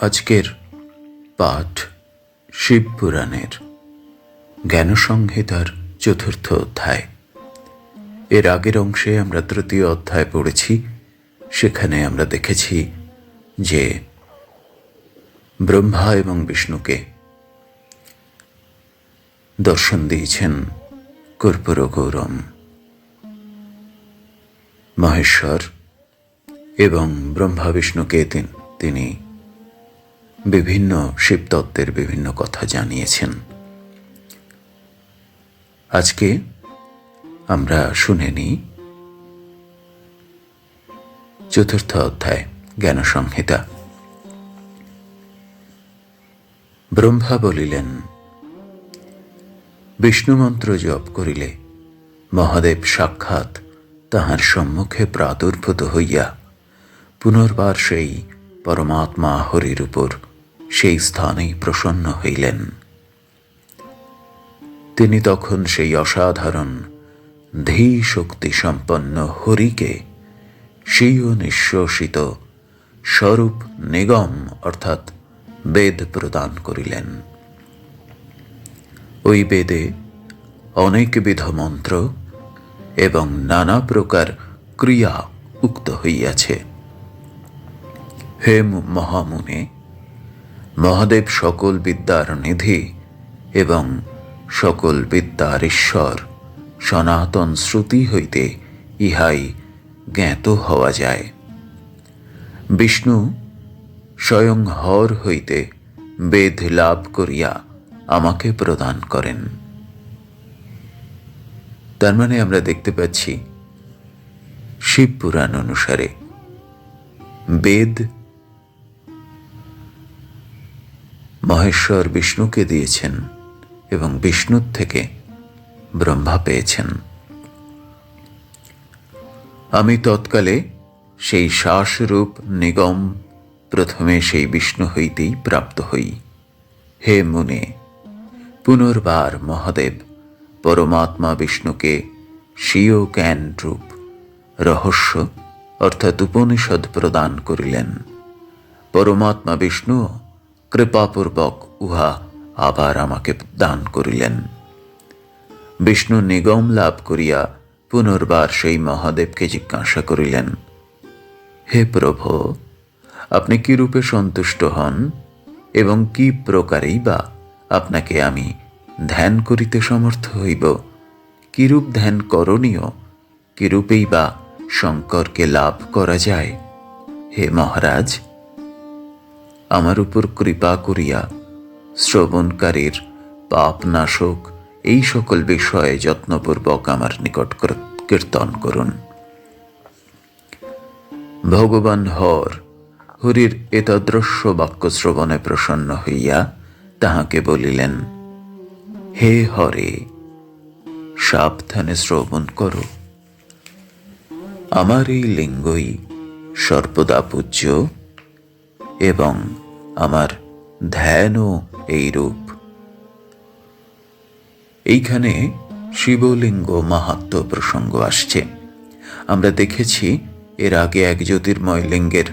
আজকের পাঠ শিবপুরাণের জ্ঞানসংহিতার চতুর্থ অধ্যায়। এর আগের অংশে আমরা তৃতীয় অধ্যায় পড়েছি। সেখানে আমরা দেখেছি যে ব্রহ্মা এবং বিষ্ণুকে দর্শন দিয়েছেন কর্পূর গৌরম, মহেশ্বর এবং ব্রহ্মা বিষ্ণুকে তিন- বিভিন্ন শিবতত্ত্বের বিভিন্ন কথা জানিয়েছেন। আজকে আমরা শুনে নিই চতুর্থ অধ্যায় জ্ঞান সংহিতা ব্রহ্মা বলিলেন বিষ্ণু মন্ত্র জপ করিলে মহাদেব সাক্ষাৎ তাহার সম্মুখে প্রাদুর্ভূত হইয়া পুনর্বার সেই পরমাত্মা হরির উপর সেই স্থানেই প্রসন্ন হইলেন। তিনি তখন সেই অসাধারণ ধী শক্তি সম্পন্ন হরিকে স্বীয় নিঃশ্বসিত স্বরূপ নিগম অর্থাৎ বেদ প্রদান করিলেন। ওই বেদে অনেকবিধ মন্ত্র এবং নানা প্রকার ক্রিয়া উক্ত হইয়াছে। হেম মহামুনে মহাদেব সকল বিদ্যার নিধি এবং সকল বিদ্যার ঈশ্বর সনাতন শ্রুতি হইতে ইহাই জ্ঞাত হওয়া যায়। বিষ্ণু স্বয়ং হর হইতে বেদ লাভ করিয়া আমাকে প্রদান করেন। তার মানে আমরা দেখতে পাচ্ছি, শিব পুরাণ অনুসারে বেদ মহেশ্বর বিষ্ণুকে দিয়েছেন এবং বিষ্ণুর থেকে ব্রহ্মা পেয়েছেন। আমি তৎকালে সেই শ্বাসরূপ নিগম প্রথমে সেই বিষ্ণু হইতেই প্রাপ্ত হই। হে মুনে, পুনর্বার মহাদেব পরমাত্মা বিষ্ণুকে স্বীয় জ্ঞান রূপ, রহস্য অর্থাৎ উপনিষদ প্রদান করিলেন। পরমাত্মা বিষ্ণু কৃপাপূর্বক উহা আবার আমাকে দান করিলেন। বিষ্ণু নিগম লাভ করিয়া পুনর্বার সেই মহাদেবকে জিজ্ঞাসা করিলেন, হে প্রভু, আপনি কি রূপে সন্তুষ্ট হন এবং কি প্রকারেই বা আপনাকে আমি ধ্যান করিতে সমর্থ হইব? কিরূপ ধ্যান করণীয়? কিরূপেই বা শঙ্করকে লাভ করা যায়? হে মহারাজ আমার উপর কৃপা করিয়া, শ্রবণকারীর পাপ নাশক, এই সকল বিষয়ে যত্নপূর্বক আমার নিকট কীর্তন করুন। ভগবান হর, হরির এতদৃশ্য বাক্য শ্রবণে প্রসন্ন হইয়া তাহাকে বলিলেন, হে হরে, সাবধানে শ্রবণ করো। আমার এই লিঙ্গই সর্বদা পূজ্য এবং আমার ধ্যানও এই রূপ এইখানে শিবলিঙ্গ মাহাত্ম প্রসঙ্গ আসছে। আমরা দেখেছি, এর আগে এক জ্যোতির্ময় লিঙ্গের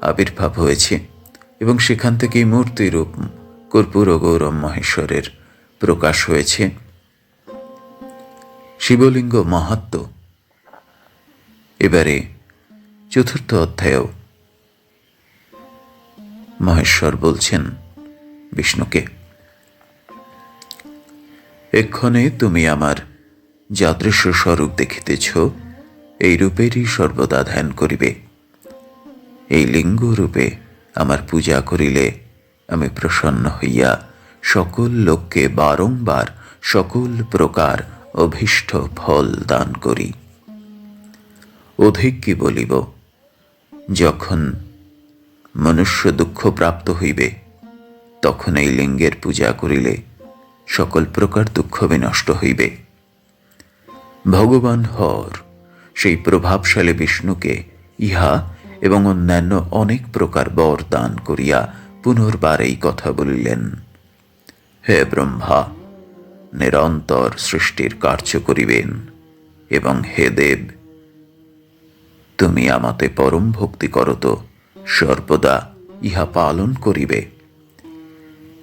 আবির্ভাব হয়েছে এবং সেখান থেকেই মূর্তিরূপ কর্পূর গৌরব মহেশ্বরের প্রকাশ হয়েছে। শিবলিঙ্গ মাহাত্ম। এবারে চতুর্থ অধ্যায়েও মহেশ্বর বলছেন, বিষ্ণুকে, এক্ষণে তুমি আমার যাদৃশ্য স্বরূপ দেখিতেছ, এই রূপেরই সর্বদা ধ্যান করিবে। এই লিঙ্গ রূপে আমার পূজা করিলে আমি প্রসন্ন হইয়া সকল লোককে বারংবার সকল প্রকার অভীষ্ট ফল দান করি। অধিক কি বলিব? যখন মনুষ্য দুঃখ প্রাপ্ত হইবে। তখন এই লিঙ্গের পূজা করিলে সকল প্রকার দুঃখ বিনষ্ট হইবে। ভগবান হর, সেই প্রভাবশালী বিষ্ণুকে ইহা এবং অন্যান্য অনেক প্রকার বর দান করিয়া পুনর্বার এই কথা বলিলেন। হে ব্রহ্মা, নিরন্তর সৃষ্টির কার্য করিবেন এবং হে দেব, তুমি আমাতে পরম ভক্তি করত সর্বদা ইহা পালন করিবে।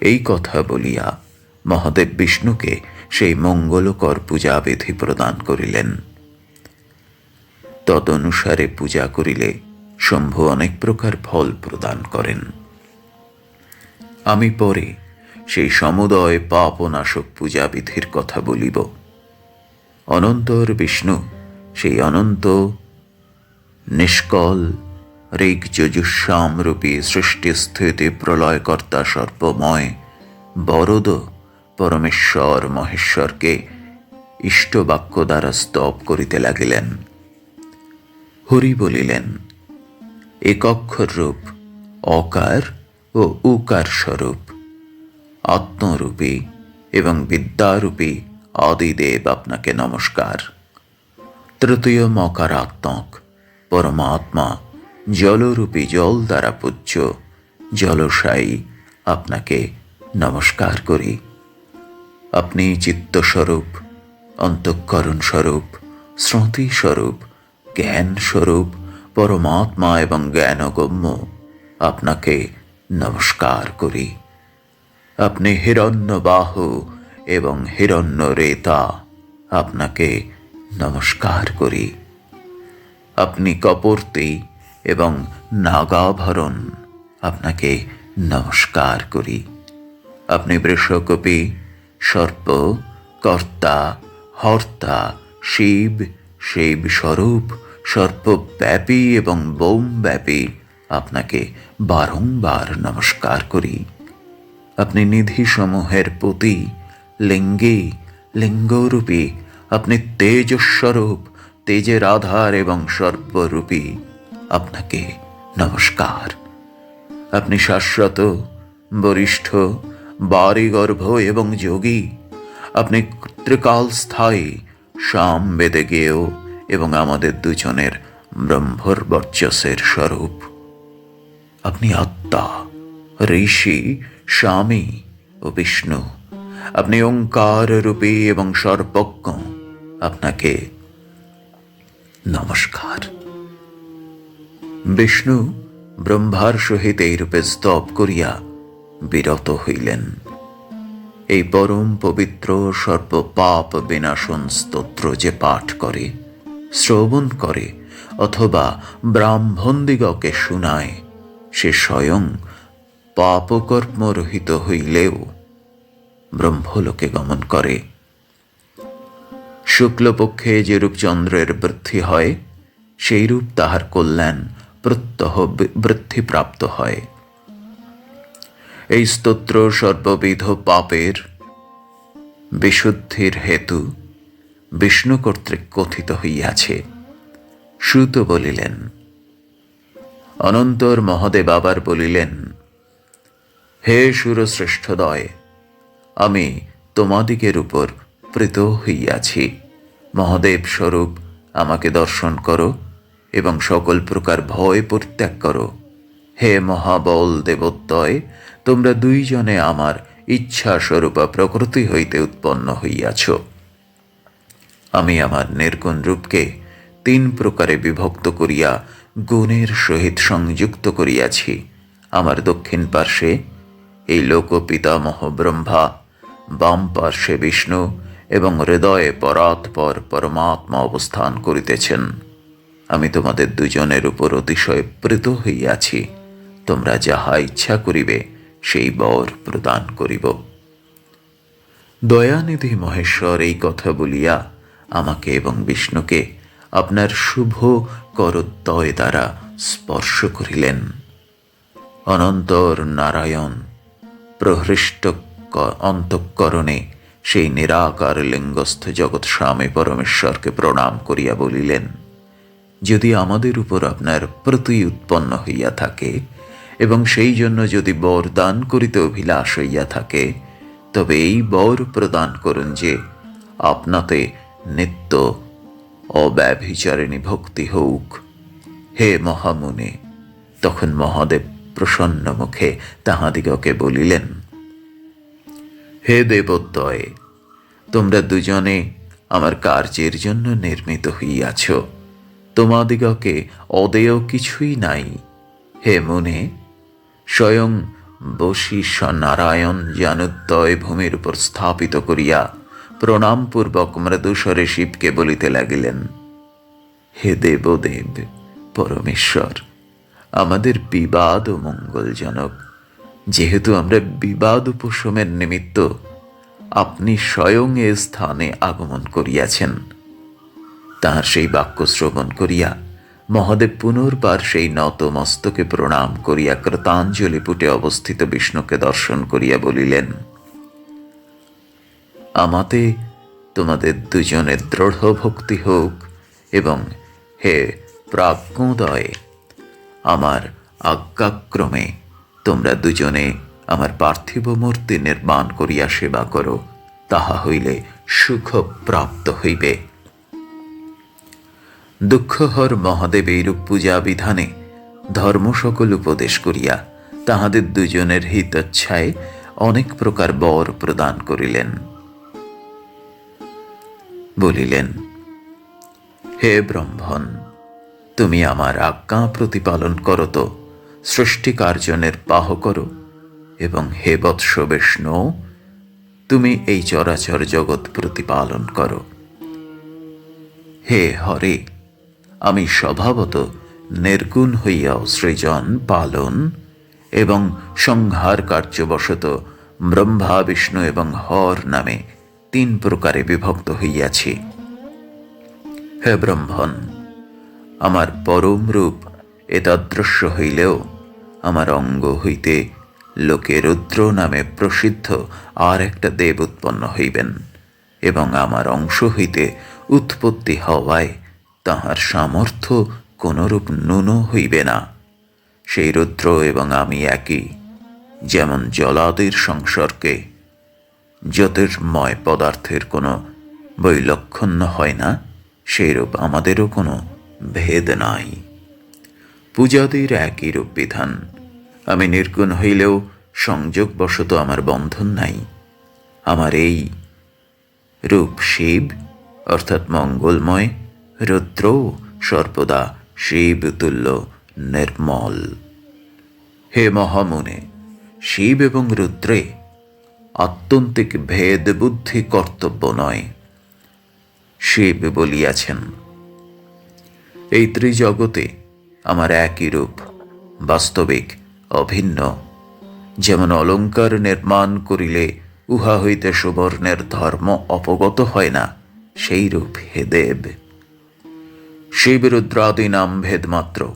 এই কথা বলিয়া মহাদেব বিষ্ণুকে সেই মঙ্গলকর পূজাবিধি প্রদান করিলেন। তদনুসারে পূজা করিলে শম্ভু অনেক প্রকার ফল প্রদান করেন। আমি পরে সেই সমুদয় পাপনাশক পূজাবিধির কথা বলিব। অনন্তর বিষ্ণু সেই অনন্ত, নিষ্কল ঋগ যজুস্যাম রূপী সৃষ্টি স্থিতি প্রলয়কর্তা সর্বময়। বরদ পরমেশ্বর মহেশ্বরকে ইষ্টবাক্য দ্বারা স্তব করিতে লাগিলেন। হরি বলিলেন একক্ষর রূপ অকার ও উকার স্বরূপ আত্মরূপী এবং বিদ্যারূপী আদিদেব আপনাকে নমস্কার। তৃতীয় মকারাত্মক পরমাত্মা জলরূপী জল দ্বারা পূজ্য। জলসায়ী আপনাকে নমস্কার করি। আপনি চিত্তস্বরূপ অন্তঃকরণ স্বরূপ স্মৃতি স্বরূপ জ্ঞান স্বরূপ পরমাত্মা এবং জ্ঞানগম্য আপনাকে নমস্কার করি। আপনি হিরণ্যবাহ এবং হিরণ্য রেতা আপনাকে নমস্কার করি। আপনি কপর্তি এবং নাগাভরণ আপনাকে নমস্কার করি। আপনি বৃষকপি, সর্প, কর্তা, হর্তা, শিব শিব স্বরূপ সর্বব্যাপী এবং বোমব্যাপী আপনাকে বারংবার নমস্কার করি। আপনি নিধিসমূহের প্রতি লিঙ্গে, লিঙ্গরূপী, আপনি তেজস্বরূপ, তেজের আধার এবং সর্বরূপী আপনাকে নমস্কার। আপনি শাশ্বত, বরিষ্ঠ, বারিগর্ভ এবং যোগী। আপনি ত্রিকাল স্থায়ী, শাম বেদে গেয়েও এবং আমাদের দুজনের ব্রহ্মর বর্চসের স্বরূপ। আপনি আত্মা, ঋষি, স্বামী ও বিষ্ণু। আপনি ওঙ্কার রূপী এবং সর্বজ্ঞ। আপনাকে নমস্কার। বিষ্ণু ব্রহ্মার সহিত এই রূপে স্তব করিয়া বিরত হইলেন। এই পরম পবিত্র সর্বপাপ বিনাশন স্তোত্র যে পাঠ করে, শ্রবণ করে অথবা ব্রাহ্মণদিগকে শুনায়, সে স্বয়ং পাপকর্মরহিত হইলেও ব্রহ্মলোকে গমন করে। শুক্লপক্ষে যেরূপ চন্দ্রের বৃদ্ধি হয়, সেইরূপ তাহার কল্যাণ প্রত্যহ বৃদ্ধিপ্রাপ্ত হয়। এই স্তোত্র সর্ববিধ পাপের বিশুদ্ধির হেতু বিষ্ণু কর্তৃক কথিত হইয়াছে। সুত বলিলেন, অনন্তর মহাদেব আবার বলিলেন, হে সুরশ্রেষ্ঠদয়, আমি তোমাদিগের উপর প্রীত হইয়াছি। মহাদেব স্বরূপ আমাকে দর্শন করো। এবং সকল প্রকার ভয় পরিত্যাগ করো। হে মহাবল দেবত্বয় তোমরা দুইজনে আমার ইচ্ছা স্বরূপা প্রকৃতি হইতে উৎপন্ন হইয়াছ। আমি আমার নির্গুণ রূপকে তিন প্রকারে বিভক্ত করিয়া গুণের সহিত সংযুক্ত করিয়াছি। আমার দক্ষিণ পার্শ্বে এই লোকপিতামহ ব্রহ্মা, বাম পার্শ্বে বিষ্ণু এবং হৃদয়ে পরাৎপর পরমাত্মা অবস্থান করিতেছেন। আমি তোমাদের দুজনের উপর অতিশয় প্রীত হইয়াছি। তোমরা যাহা ইচ্ছা করিবে, সেই বর প্রদান করিব। দয়ানিধি মহেশ্বর এই কথা বলিয়া আমাকে এবং বিষ্ণুকে আপনার শুভ করদ্বয় দ্বারা স্পর্শ করিলেন। অনন্তর নারায়ণ, প্রহৃষ্ট অন্তঃকরণে সেই নিরাকার লিঙ্গস্থ জগৎ স্বামী পরমেশ্বরকে প্রণাম করিয়া বলিলেন যদি আমাদের উপর আপনার প্রতি উৎপন্ন হইয়া থাকে, এবং সেই জন্য যদি বর দান করিতে অভিলাষ হইয়া থাকে, তবে এই বর প্রদান করুন যে আপনাতে নিত্য অব্যভিচারিণী ভক্তি হোক হে মহামুনি, তখন মহাদেব প্রসন্ন মুখে তাহাদিগকে বলিলেন, হে দেবোদ্দয় তোমরা দুজনে আমার কার্যের জন্য নির্মিত হইয়াছ। তোমাদিগকে অদেয় কিছুই নাই। হে মনে, স্বয়ং বশিষ্ঠ নারায়ণ জানুদ্দয় ভূমির উপর স্থাপিত করিয়া প্রণামপূর্বক মৃদুস্বরে শিবকে বলিতে লাগিলেন, হে দেবদেব, পরমেশ্বর, আমাদের বিবাদ ও মঙ্গলজনক। যেহেতু আমরা বিবাদ উপশমের নিমিত্ত, আপনি স্বয়ং এ স্থানে আগমন করিয়াছেন। তাহার সেই বাক্য শ্রবণ করিয়া মহাদেব পুনর্বার সেই নত মস্তকে প্রণাম করিয়া কৃতাঞ্জলি পুটে অবস্থিত বিষ্ণুকে দর্শন করিয়া বলিলেন, আমাতে তোমাদের দুজনের দৃঢ় ভক্তি হোক এবং হে প্রাজ্ঞোদয়, আমার আজ্ঞাক্রমে তোমরা দুজনে আমার পার্থিব মূর্তি নির্মাণ করিয়া সেবা করো, তাহা হইলে সুখ প্রাপ্ত হইবে। দুঃখহর মহাদেব এইরূপ পূজা বিধানে ধর্ম সকল উপদেশ করিয়া তাহাদের দুজনের হিতচ্ছায় অনেক প্রকার বর প্রদান করিলেন। বলিলেন, হে ব্রহ্মণ, তুমি আমার আজ্ঞা প্রতিপালন করো তো সৃষ্টি কার্যনের পাহ করো, এবং হে বৎস বিষ্ণু, তুমি এই চরাচর জগৎ প্রতিপালন করো। হে হরে আমি স্বভাবত নির্গুণ হইয়াও সৃজন, পালন এবং সংহার কার্যবশত ব্রহ্মা, বিষ্ণু এবং হর নামে তিন প্রকারে বিভক্ত হইয়াছি। হে ব্রহ্মণ, আমার পরম রূপ এতাদৃশ্য হইলেও আমার অঙ্গ হইতে লোকে রুদ্র নামে প্রসিদ্ধ আর একটা দেব উৎপন্ন হইবেন এবং আমার অংশ হইতে উৎপত্তি হওয়ায় তাহার সামর্থ্য কোনরূপ ন্যূন হইবে না। সেই রুদ্র এবং আমি একই, যেমন জলাদির সংসর্গে। জ্যোতির্ময় পদার্থের কোনো বৈলক্ষণ্য হয় না, সেইরূপ আমাদেরও কোনো ভেদ নাই। পূজাদের একই রূপ বিধান, আমি নির্গুণ হইলেও সংযোগবশত আমার বন্ধন নাই। আমার এই রূপ শিব, অর্থাৎ মঙ্গলময় রুদ্র সর্বদা শিব তুল্য নির্মল। হে মহামুনে, শিব এবং রুদ্রে আত্যন্তিক ভেদ বুদ্ধি কর্তব্য নয়, শিব বলিয়াছেন। এই ত্রিজগতে আমার একই রূপ, বাস্তবিক, অভিন্ন। যেমন অলঙ্কার নির্মাণ করিলে উহা হইতে সুবর্ণের ধর্ম অপগত হয় না, সেই রূপ হে দেব। শিবরুদ্রাদি নাম ভেদ মাত্র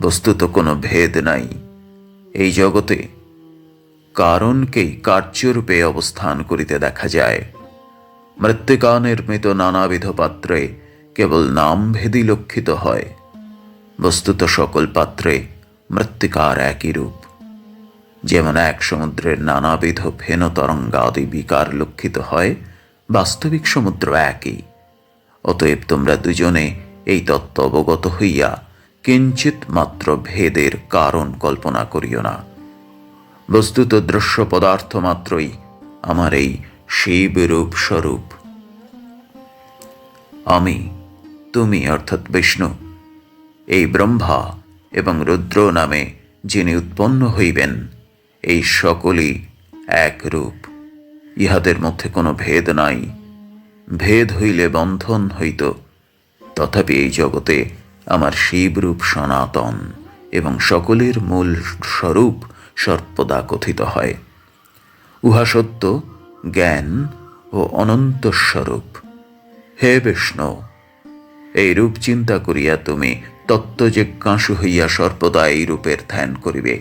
বস্তুত কোনো ভেদ নাই। এই জগতে কারণকেই কার্যরূপে অবস্থান করিতে দেখা যায়। মৃত্তিকা নির্মিত নানাবিধ পাত্রে কেবল নাম ভেদি লক্ষিত হয়। বস্তুত সকল পাত্রে মৃত্তিকার একই রূপ। যেমন এক সমুদ্রের নানাবিধ ফেন তরঙ্গাদি বিকার লক্ষিত হয়, বাস্তবিক সমুদ্র একই। অতএব তোমরা দুজনে এই তত্ত্ব অবগত হইয়া কিঞ্চিত মাত্র ভেদের কারণ কল্পনা করিও না। বস্তুত দৃশ্য পদার্থ মাত্রই আমার এই শিব রূপ স্বরূপ। আমি, তুমি অর্থাৎ বিষ্ণু, এই ব্রহ্মা এবং রুদ্র নামে যিনি উৎপন্ন হইবেন, এই সকলই এক রূপ। ইহাদের মধ্যে কোনো ভেদ নাই। ভেদ হইলে বন্ধন হইত। তথাপি এই জগতে আমার শিবরূপ সনাতন এবং সকলের মূল স্বরূপ সর্বদা কথিত হয়। উহা সত্য, জ্ঞান ও অনন্ত স্বরূপ। হে বিষ্ণু, এই রূপ চিন্তা করিয়া তুমি তত্ত্ব তত্ত্বজিজ্ঞাসু হইয়া সর্বদা এই রূপের ধ্যান করিবে।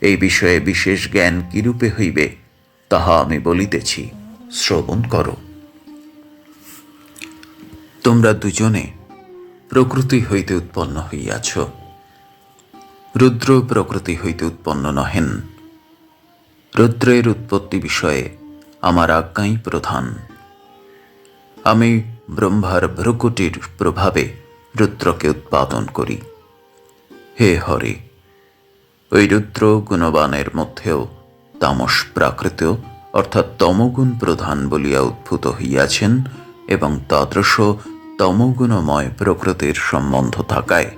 এই বিষয়ে বিশেষ জ্ঞান কিরূপে হইবে, তাহা আমি বলিতেছি। শ্রবণ করো। তোমরা দুজনে প্রকৃতি হইতে উৎপন্ন হইয়াছ। রুদ্র প্রকৃতি হইতে উৎপন্ন নহেন। রুদ্রের উৎপত্তি বিষয়ে আমার আজ্ঞাই প্রধান। আমি ব্রহ্মার ভ্রুকুটির প্রভাবে রুদ্রকে উৎপাদন করি। হে হরে, ওই রুদ্র গুণবানের মধ্যেও তামস প্রাকৃত অর্থাৎ তমগুণ প্রধান বলিয়া উদ্ভূত হইয়াছেন এবং তাদৃশ তমগুণময় প্রকৃতির সম্বন্ধ থাকায়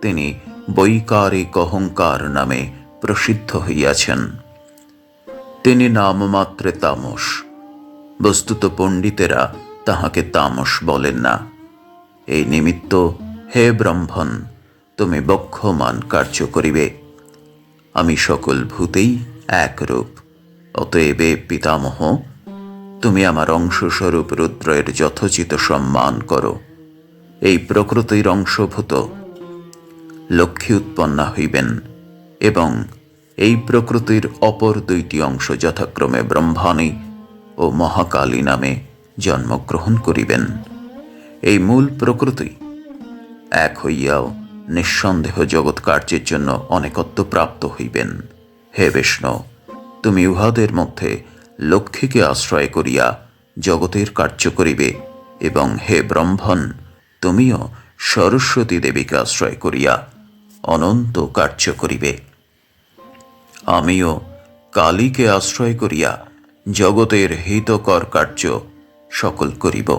তিনি বৈকারিক অহংকার নামে প্রসিদ্ধ হইয়াছেন। তিনি নামমাত্রে তামস। বস্তুত পণ্ডিতেরা তাহাকে তামস বলেন না। এই নিমিত্ত, হে ব্রহ্মণ, তুমি বক্ষমান কার্য করিবে। আমি সকল ভূতেই একরূপ। অতএবে, পিতামহ, তুমি আমার অংশস্বরূপ রুদ্রের যথোচিত সম্মান করো। এই প্রকৃতির অংশভূত। লক্ষ্মী উৎপন্না হইবেন এবং এই প্রকৃতির অপর দুইটি অংশ যথাক্রমে ব্রহ্মাণী ও মহাকালী নামে জন্মগ্রহণ করিবেন। এই মূল প্রকৃতি এক হইয়াও নিঃসন্দেহ জগৎ কার্যের জন্য অনেকত্ব প্রাপ্ত হইবেন। হে বিষ্ণু, তুমি উহাদের মধ্যে লক্ষ্মীকে আশ্রয় করিয়া জগতের কার্য করিবে এবং হে ব্রহ্মণ তুমিও সরস্বতী দেবীকে আশ্রয় করিয়া অনন্ত কার্য করিবে। আমিও কালীকে আশ্রয় করিয়া জগতের হিতকর কার্য সকল করিব।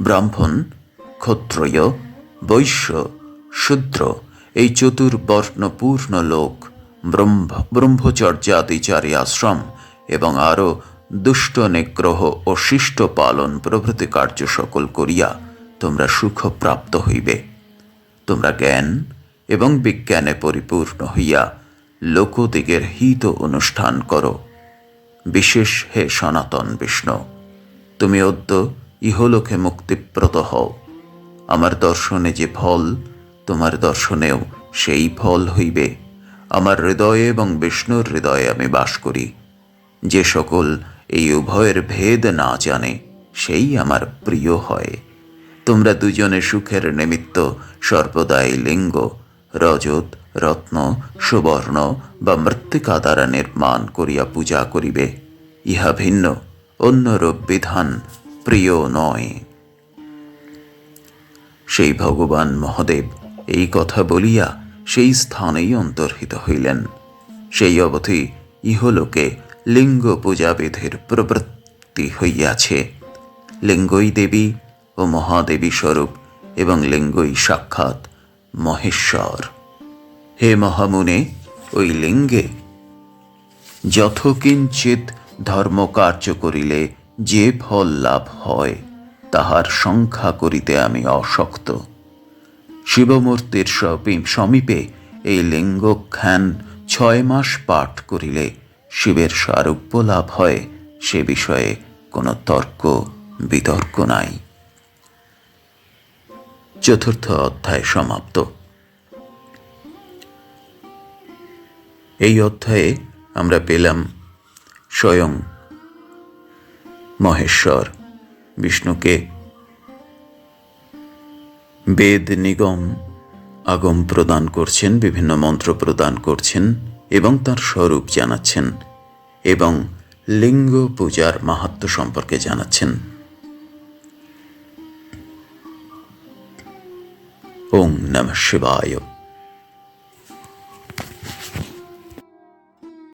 ব্রাহ্মণ, ক্ষত্রয়, বৈশ্য, শূদ্র, এই চতুর্বর্ণপূর্ণ লোক ব্রহ্ম ব্রহ্মচর্যাদি চারি আশ্রম এবং আরও দুষ্ট, নিগ্রহ ও শিষ্ট পালন প্রভৃতি কার্য সকল করিয়া তোমরা সুখ প্রাপ্ত হইবে। তোমরা জ্ঞান এবং বিজ্ঞানে পরিপূর্ণ হইয়া লোকদিগের হিত অনুষ্ঠান করো। বিশেষ হে সনাতন বিষ্ণু, তুমি অদ্য ইহলোকে মুক্তিপ্রত হও। আমার দর্শনে যে ফল, তোমার দর্শনেও সেই ফল হইবে। আমার হৃদয়ে এবং বিষ্ণুর হৃদয়ে আমি বাস করি। যে সকল এই উভয়ের ভেদ না জানে, সেই আমার প্রিয় হয়। তোমরা দুজনে সুখের নিমিত্ত সর্বদাই লিঙ্গ, রজত, রত্ন, সুবর্ণ বা মৃত্তিকা দ্বারা নির্মাণ করিয়া পূজা করিবে। ইহা ভিন্ন, অন্যরূপ বিধান প্রিয় নয়। সেই ভগবান মহাদেব এই কথা বলিয়া সেই স্থানেই অন্তর্হিত হইলেন। সেই অবধি ইহলোকে লিঙ্গ পূজাবিধির প্রবৃত্তি হইয়াছে। লিঙ্গই দেবী ও মহাদেবী স্বরূপ এবং লিঙ্গই সাক্ষাৎ মহেশ্বর। হে মহামুনে, ওই লিঙ্গে যথকিঞ্চিত ধর্ম কার্য করিলে যে ফল লাভ হয়, তাহার সংখ্যা করিতে আমি অশক্ত। শিবমূর্তির সমীপে এই লিঙ্গখ্যান ছয় মাস পাঠ করিলে শিবের সারূপ্য লাভ হয়, সে বিষয়ে কোনো তর্ক বিতর্ক নাই। চতুর্থ অধ্যায় সমাপ্ত। এই অধ্যায়ে আমরা পেলাম স্বয়ং মহেশ্বর বিষ্ণুকে। বেদ নিগম আগম প্রদান করছেন, বিভিন্ন মন্ত্র প্রদান করছেন এবং তার স্বরূপ জানাচ্ছেন এবং লিঙ্গ পূজার মাহাত্ম সম্পর্কে জানাচ্ছেন। ওং নম শিবায়।